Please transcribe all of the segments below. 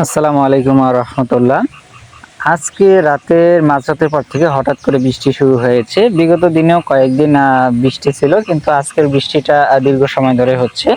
আসসালামু আলাইকুম রহমতুল্লাহ। আজকে রাতের মাঝরাতের পর থেকে হঠাৎ করে বৃষ্টি শুরু হয়েছে। বিগত দিনেও কয়েকদিন বৃষ্টি ছিল, কিন্তু আজকের বৃষ্টিটা দীর্ঘ সময় ধরে হচ্ছে।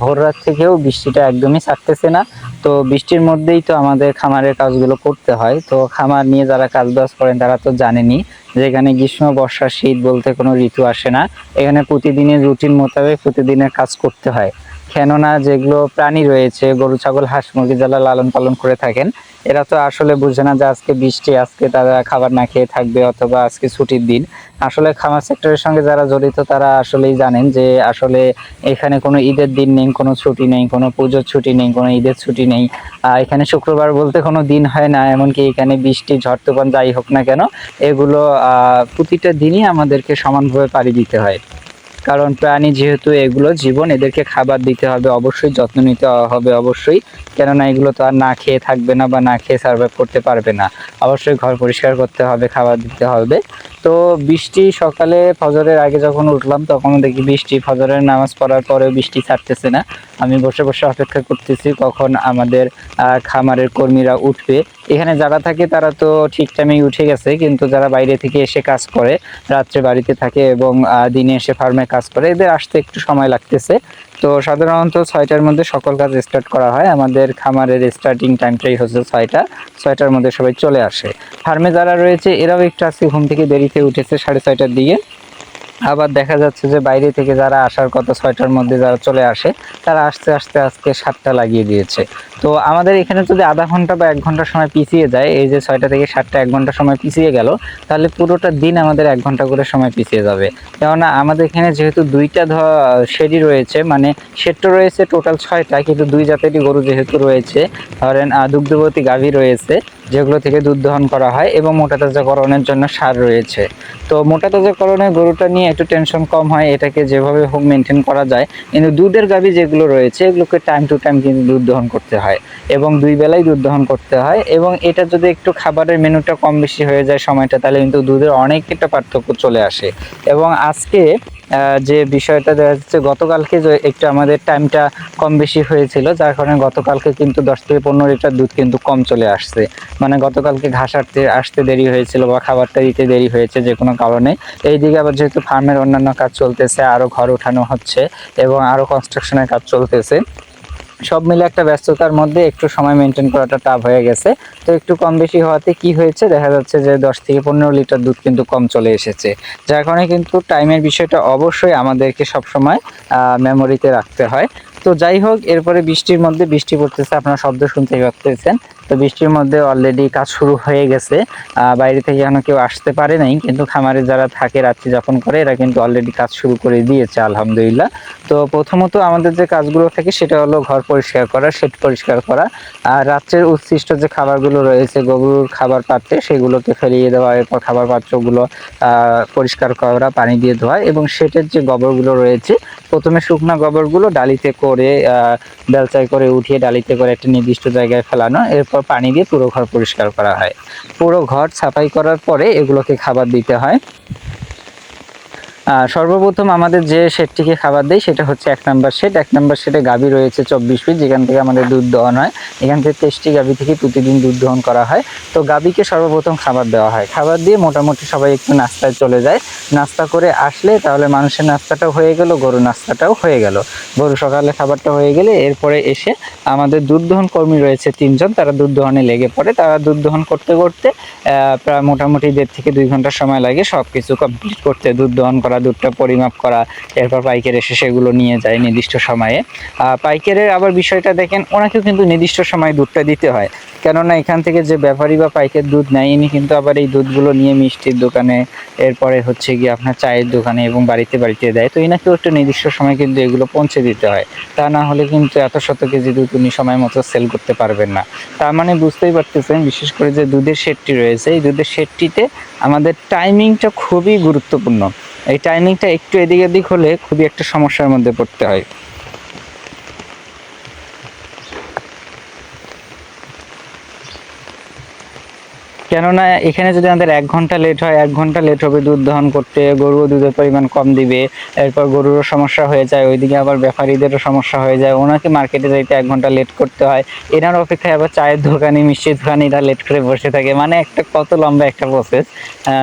ভোর রাত থেকেও বৃষ্টিটা একদমই ছাড়তেছে না। তো বৃষ্টির মধ্যেই তো আমাদের খামারের কাজগুলো করতে হয়। তো খামার নিয়ে যারা কাজ বাজ করেন, তারা তো জানেনি যে এখানে গ্রীষ্ম, বর্ষা, শীত বলতে কোনো ঋতু আসে না। এখানে প্রতিদিনের রুটিন মোতাবেক প্রতিদিনের কাজ করতে হয়। কেননা যেগুলো প্রাণী রয়েছে, গরু, ছাগল, হাঁস, মুরগি যারা লালন পালন করে থাকেন, এরা তো আসলে বুঝে না যে আজকে বৃষ্টি, আজকে তারা খাবার না খেয়ে থাকবে অথবা আজকে ছুটির দিন। আসলে খামার সেক্টরের সঙ্গে যারা জড়িত, তারা আসলেই জানেন যে আসলে এখানে কোনো ঈদের দিন নেই, কোনো ছুটি নেই, কোনো পুজোর ছুটি নেই, কোনো ঈদের ছুটি নেই। এখানে শুক্রবার বলতে কোনো দিন হয় না, এমনকি এখানে বৃষ্টি ঝড় তুফান যাই হোক না কেন, এগুলো প্রতিটা দিনই আমাদেরকে সমানভাবে পাড়ি দিতে হয়। কারণ প্রাণী যেহেতু এগুলো জীবন, এদেরকে খাবার দিতে হবে, অবশ্যই যত্ন নিতে হবে অবশ্যই। কেননা এগুলো তো আর না খেয়ে থাকবে না বা না খেয়ে সার্ভাইভ করতে পারবে না। অবশ্যই ঘর পরিষ্কার করতে হবে, খাবার দিতে হবে। তো বৃষ্টি সকালে ফজরের আগে যখন উঠলাম, তখন দেখি বৃষ্টি, ফজরের নামাজ পড়ার পরেও বৃষ্টি ছাড়তেছে না। আমি বসে বসে অপেক্ষা করতেছি কখন আমাদের খামারের কর্মীরা উঠবে। এখানে যারা থাকে তারা তো ঠিক টাইমেই উঠে গেছে, কিন্তু যারা বাইরে থেকে এসে কাজ করে, রাত্রে বাড়িতে থাকে এবং দিনে এসে ফার্মে কাজ করে, এদের আসতে একটু সময় লাগতেছে। তো সাধারণত ছয়টার মধ্যে সকল কাজ স্টার্ট করা হয়। আমাদের খামারের স্টার্টিং টাইমটাই হচ্ছে ছয়টা। ছয়টার মধ্যে সবাই চলে আসে। ফার্মে যারা রয়েছে, এরাও একটু আজকে ঘুম থেকে দেরিতে উঠেছে সাড়ে ছয়টার দিকে। আবার দেখা যাচ্ছে যে বাইরে থেকে যারা আসার কথা, ছয়টার মধ্যে যারা চলে আসে, তারা আস্তে আস্তে আজকে সাতটা লাগিয়ে দিয়েছে। তো আমাদের এখানে যদি আধা ঘণ্টা বা এক ঘণ্টা সময় পিছিয়ে যায়, এই যে ছয়টা থেকে সাতটা এক ঘণ্টা সময় পিছিয়ে গেল, তাহলে পুরোটা দিন আমাদের এক ঘণ্টা করে সময় পিছিয়ে যাবে। কেননা আমাদের এখানে যেহেতু দুইটা শেডই রয়েছে মানে শেডটা রয়েছে টোটাল ছয়টা, কিন্তু দুই জাতেরই গরু যেহেতু রয়েছে, ধরেন দুগ্ধবতী গাভী রয়েছে, যেগুলো থেকে দুধ দহন করা হয় এবং মোটা তাজাকরণের জন্য সার রয়েছে। তো মোটা তাজাকরণের গরুটা নিয়ে একটু টেনশন কম হয়, এটাকে যেভাবে হোক মেনটেন করা যায়। কিন্তু দুধের গাভী যেগুলো রয়েছে, এগুলোকে টাইম টু টাইম কিন্তু দুধ দহন করতে হয়। এবং দুই বেলায় দুধ দহন করতে হয় এবং এটা যদি একটু খাবারের মেনুটা কম বেশি হয়ে যায় সময়টা, তাহলে কিন্তু দুধের অনেক একটা পার্থক্য চলে আসে। এবং আজকে যে বিষয়টা দেখা যাচ্ছে, গতকালকে যে একটু আমাদের টাইমটা কম বেশি হয়েছিল, যার কারণে গতকালকে কিন্তু দশ থেকে পনেরো লিটার দুধ কিন্তু কম চলে আসছে। মানে গতকালকে ঘাস আটতে, আসতে দেরি হয়েছিল বা খাবারটা দিতে দেরি হয়েছে যে কোনো কারণে। এইদিকে আবার যেহেতু ফার্মের অন্যান্য কাজ চলতেছে আরও ঘর উঠানো হচ্ছে এবং আরও কনস্ট্রাকশনের কাজ চলতেছে সব মিলে একটা ব্যস্ততার মধ্যে একটু সময় মেনটেন করাটা টাফ হয়ে গেছে। তো একটু কম বেশি হওয়াতে কি হয়েছে? দেখা যাচ্ছে যে দশ থেকে পনেরো লিটার দুধ কিন্তু কম চলে এসেছে। যার কারণে কিন্তু টাইমের বিষয়টা অবশ্যই আমাদেরকে সবসময় মেমোরিতে রাখতে হয়। তো যাই হোক, এরপরে বৃষ্টির মধ্যে বৃষ্টি পড়তেছে, আপনারা শব্দ শুনতে পাচ্ছেন। তো বৃষ্টির মধ্যে অলরেডি কাজ শুরু হয়ে গেছে। বাইরে থেকে এখনও কেউ আসতে পারে নাই, কিন্তু খামারে যারা থাকে রাত্রি যাপন করে, এরা কিন্তু অলরেডি কাজ শুরু করে দিয়েছে, আলহামদুলিল্লাহ। তো প্রথমত আমাদের যে কাজগুলো থাকে, সেটা হলো ঘর পরিষ্কার করা শেড পরিষ্কার করা। আর রাত্রের উচ্ছিষ্ট যে খাবারগুলো রয়েছে, গরুর খাবার পাত্রে, সেগুলোকে ফেলিয়ে দেওয়া, এরপর খাবার পাত্রগুলো পরিষ্কার করা, পানি দিয়ে ধোয়া এবং শেটের যে গোবরগুলো রয়েছে, প্রথমে শুকনো গোবরগুলো ডালিতে করে বেলচাই করে উঠিয়ে ডালিতে করে একটা নির্দিষ্ট জায়গায় ফেলানো, এরপর পানি দিয়ে পুরো ঘর পরিষ্কার করা হয়। পুরো ঘর সাফাই করার পরে এগুলোকে খাবার দিতে হয়। সর্বপ্রথম আমাদের যে শেডটিকে খাবার দেয় সেটা হচ্ছে এক নাম্বার শেড এক নাম্বার শেডে গাভী রয়েছে চব্বিশ ফিট যেখান থেকে আমাদের দুধ দহন হয়। এখান থেকে তেইশটি গাভী থেকে প্রতিদিন দুধ দহন করা হয়। তো গাভীকে সর্বপ্রথম খাবার দেওয়া হয়। খাবার দিয়ে মোটামুটি সবাই একটু নাস্তায় চলে যায়। নাস্তা করে আসলে তাহলে মানুষের নাস্তাটাও হয়ে গেল গরু নাস্তাটাও হয়ে গেল। গরু সকালে খাবারটা হয়ে গেলে এরপরে এসে আমাদের দুধ দহন কর্মী রয়েছে তিনজন। তারা দুধ দহনে লেগে পড়ে। তারা দুধ দহন করতে করতে প্রায় মোটামুটি দেড় থেকে দুই ঘণ্টা সময় লাগে সব কিছু কমপ্লিট করতে, দুধ দহন করা দুধটা পরিমাপ করা, এরপর পাইকার এসে সেগুলো নিয়ে যায় নির্দিষ্ট সময়ে। পাইকারের আবার বিষয়টা দেখেন, ওনাকেও কিন্তু নির্দিষ্ট সময় দুধটা দিতে হয়। কেননা এখান থেকে যে ব্যাপারী বা পাইকার দুধ নেয়, ইনি কিন্তু আবার এই দুধগুলো নিয়ে মিষ্টির দোকানে, এরপরে হচ্ছে গিয়ে আপনার চায়ের দোকানে এবং বাড়িতে বাড়িতে দেয়। তো এনাকেও একটা নির্দিষ্ট সময় কিন্তু এগুলো পৌঁছে দিতে হয়। তা না হলে কিন্তু এত শত কেজি দুধ উনি সময় মতো সেল করতে পারবেন না। তার মানে বুঝতেই পারতেছেন, বিশেষ করে যে দুধের শেডটি রয়েছে, এই দুধের শেডটিতে আমাদের টাইমিংটা খুবই গুরুত্বপূর্ণ। এই টাইমিংটা একটু এদিক এদিক হলে খুবই একটা সমস্যার মধ্যে পড়তে হয়। কেননা এখানে যদি আমাদের এক ঘণ্টা লেট হয়, এক ঘণ্টা লেট হবে দুধ দহন করতে গরু দুধের পরিমাণ কম দিবে, এরপর গরুরও সমস্যা হয়ে যায়, ওইদিকে আবার ব্যাপারীদেরও সমস্যা হয়ে যায়, ওনাকে মার্কেটে যাইতে এক ঘণ্টা লেট করতে হয়। এনার অপেক্ষায় আবার চায়ের দোকানি, মিষ্টির দোকানিরা লেট করে বসে থাকে। মানে একটা কত লম্বা একটা প্রসেস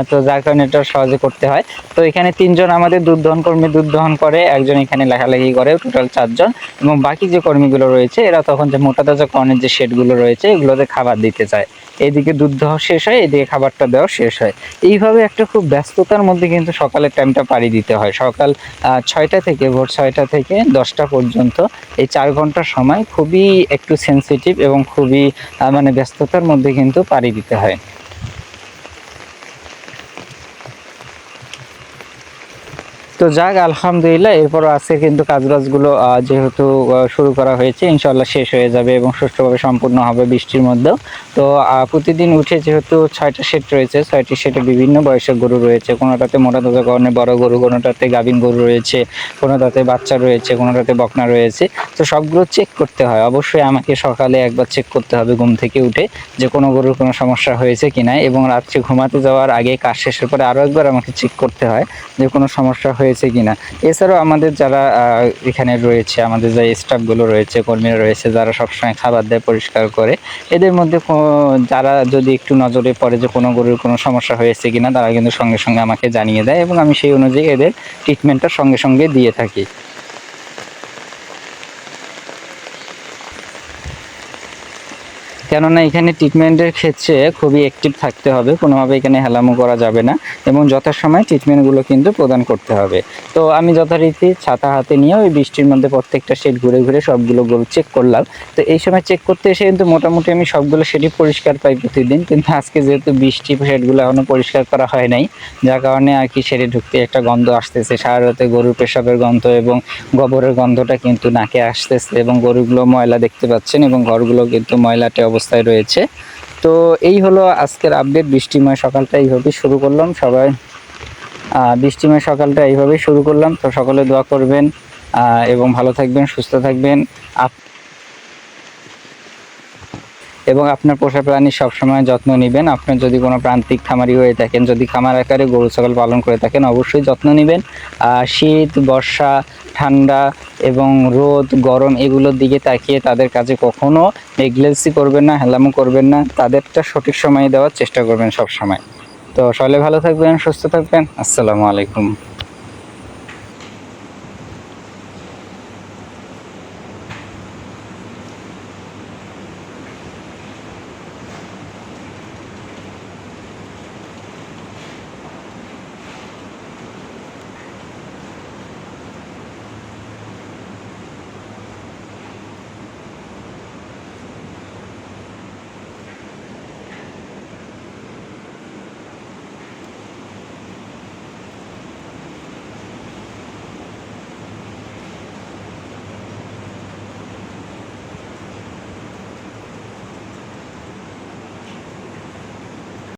তো যার কারণে এটা সহজে করতে হয়। তো এখানে তিনজন আমাদের দুধ দহন কর্মী দুধ দহন করে, একজন এখানে লেখালেখি করে টোটাল চারজন। এবং বাকি যে কর্মীগুলো রয়েছে, এরা তখন যে মোটা তাজা যে শেডগুলো রয়েছে, এগুলোতে খাবার দিতে চায়। এইদিকে দুধ দেওয়া শেষ হয়, এদিকে খাবারটা দেওয়া শেষ হয়। এইভাবে একটা খুব ব্যস্ততার মধ্যে কিন্তু সকালের টাইমটা পাড়ি দিতে হয়। সকাল ছয়টা থেকে, ভোর ছয়টা থেকে দশটা পর্যন্ত এই চার ঘণ্টার সময় খুবই একটু সেন্সিটিভ এবং খুবই মানে ব্যস্ততার মধ্যে কিন্তু পাড়ি দিতে হয়। তো যাক, আলহামদুলিল্লাহ এরপর আজকে কিন্তু কাজবাজগুলো যেহেতু শুরু করা হয়েছে ইনশাল্লাহ শেষ হয়ে যাবে এবং সুষ্ঠুভাবে সম্পূর্ণ হবে বৃষ্টির মধ্যেও। তো প্রতিদিন উঠে যেহেতু ছয়টা সেট রয়েছে, ছয়টি সেটে বিভিন্ন বয়সের গরু রয়েছে, কোনোটাতে মোটা তাজা কারণে বড় গরু, কোনোটাতে গাভিন গরু রয়েছে, কোনোটাতে বাচ্চা রয়েছে, কোনোটাতে বকনা রয়েছে। তো সবগুলো চেক করতে হয়। অবশ্যই আমাকে সকালে একবার চেক করতে হবে ঘুম থেকে উঠে যে কোনো গরুর কোনো সমস্যা হয়েছে কিনা এবং রাত্রে ঘুমাতে যাওয়ার আগে কাজ শেষের পরে আরও একবার আমাকে চেক করতে হয় যে কোনো সমস্যা হয়েছে কি না এছাড়াও আমাদের যারা এখানে রয়েছে, আমাদের যে স্টাফগুলো রয়েছে, কর্মীরা রয়েছে, যারা সবসময় খাবার দেয়, পরিষ্কার করে, এদের মধ্যে যারা যদি একটু নজরে পড়ে যে কোনো গরুর কোনো সমস্যা হয়েছে কিনা, তারা কিন্তু সঙ্গে সঙ্গে আমাকে জানিয়ে দেয় এবং আমি সেই অনুযায়ী এদের ট্রিটমেন্টটা সঙ্গে সঙ্গে দিয়ে থাকি। কেননা এখানে ট্রিটমেন্টের ক্ষেত্রে খুবই অ্যাক্টিভ থাকতে হবে, কোনোভাবে এখানে হেলামো করা যাবে না এবং যথাসময়ে ট্রিটমেন্টগুলো কিন্তু প্রদান করতে হবে। তো আমি যথারীতি ছাতা হাতে নিয়ে ওই বৃষ্টির মধ্যে প্রত্যেকটা শেড ঘুরে ঘুরে সবগুলো গোল চেক করলাম। তো এই সময় চেক করতে এসে কিন্তু মোটামুটি আমি সবগুলো শেডই পরিষ্কার পাই প্রতিদিন, কিন্তু আজকে যেহেতু বৃষ্টি শেডগুলো এখনও পরিষ্কার করা হয় নাই, যার কারণে আর কি শেডে ঢুকতে একটা গন্ধ আসতেছে। সারা রাতে গরুর পেশাবের গন্ধ এবং গোবরের গন্ধটা কিন্তু নাকে আসতেছে এবং গরুগুলো ময়লা দেখতে পাচ্ছেন এবং ঘরগুলো কিন্তু ময়লাটে অবস্থায় রয়েছে। তো এই হলো আজকের আপডেট বৃষ্টিময় সকালটা এইভাবেই শুরু করলাম। সবাই বৃষ্টিময় সকালটা এইভাবেই শুরু করলাম। তো সকলে দোয়া করবেন এবং ভালো থাকবেন, সুস্থ থাকবেন। আপ এবং আপনার পোষা প্রাণীর সবসময় যত্ন নেবেন। আপনার যদি কোনো প্রান্তিক খামারি হয়ে থাকেন, যদি খামার আকারে গরু, ছাগল পালন করে থাকেন, অবশ্যই যত্ন নেবেন। শীত, বর্ষা, ঠান্ডা এবং রোদ, গরম এগুলোর দিকে তাকিয়ে তাদের কাছে কখনো নেগলেন্সি করবেন না হেলামো করবেন না। তাদেরটা সঠিক সময়ে দেওয়ার চেষ্টা করবেন সব সময় তো সকলে ভালো থাকবেন, সুস্থ থাকবেন। আসসালামু আলাইকুম।